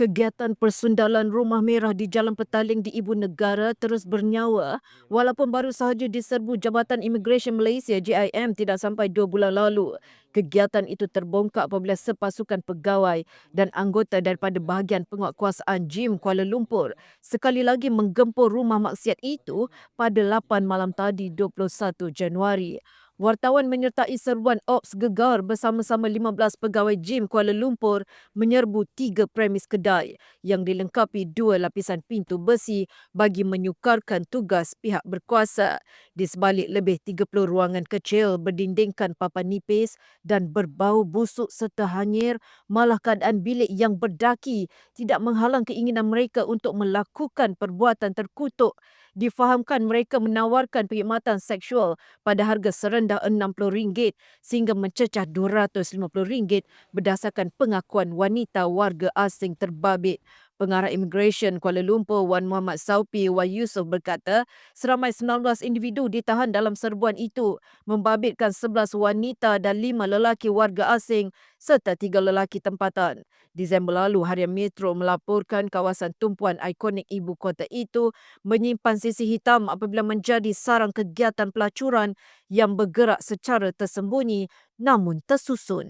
Kegiatan persundalan Rumah Merah di Jalan Petaling di Ibu Negara terus bernyawa walaupun baru sahaja diserbu Jabatan Imigresen Malaysia JIM tidak sampai dua bulan lalu. Kegiatan itu terbongkar apabila sepasukan pegawai dan anggota daripada bahagian penguatkuasaan JIM Kuala Lumpur sekali lagi menggempur rumah maksiat itu pada 8 malam tadi 21 Januari. Wartawan menyertai serbuan Ops Gegar bersama-sama 15 pegawai JIM Kuala Lumpur menyerbu tiga premis kedai yang dilengkapi dua lapisan pintu besi bagi menyukarkan tugas pihak berkuasa. Di sebalik lebih 30 ruangan kecil berdindingkan papan nipis dan berbau busuk serta hanyir, malah keadaan bilik yang berdaki tidak menghalang keinginan mereka untuk melakukan perbuatan terkutuk difahamkan mereka menawarkan perkhidmatan seksual pada harga serendah RM60 sehingga mencecah RM250 berdasarkan pengakuan wanita warga asing terbabit. Pengarah Immigration Kuala Lumpur Wan Muhammad Saupi Wan Yusof berkata seramai 19 individu ditahan dalam serbuan itu membabitkan 11 wanita dan 5 lelaki warga asing serta 3 lelaki tempatan. Disember lalu Harian Metro melaporkan kawasan tumpuan ikonik ibu kota itu menyimpan sisi hitam apabila menjadi sarang kegiatan pelacuran yang bergerak secara tersembunyi namun tersusun.